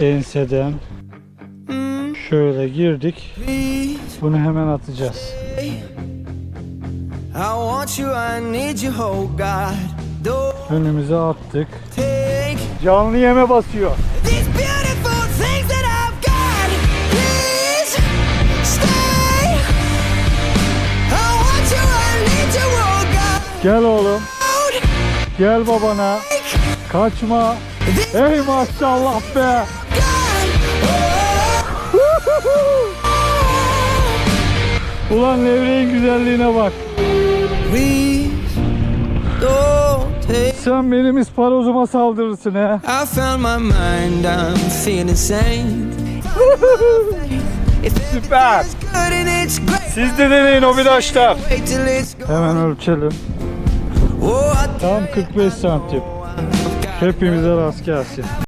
enseden Mm, şöyle girdik. Bunu hemen atacağız. Oh Önümüze attık. Canlı yeme basıyor. oh. Gel oğlum. Gel babana. Kaçma. Ey maşallah be. Ulan levreğin güzelliğine bak. Sen benim isparozuma saldırırsın he. I found my mind, I'm feeling sane. Süper. Siz de deneyin obidaşlar. Hemen ölçelim. Oh, Tam 45 santim. Hepimize rast gelsin.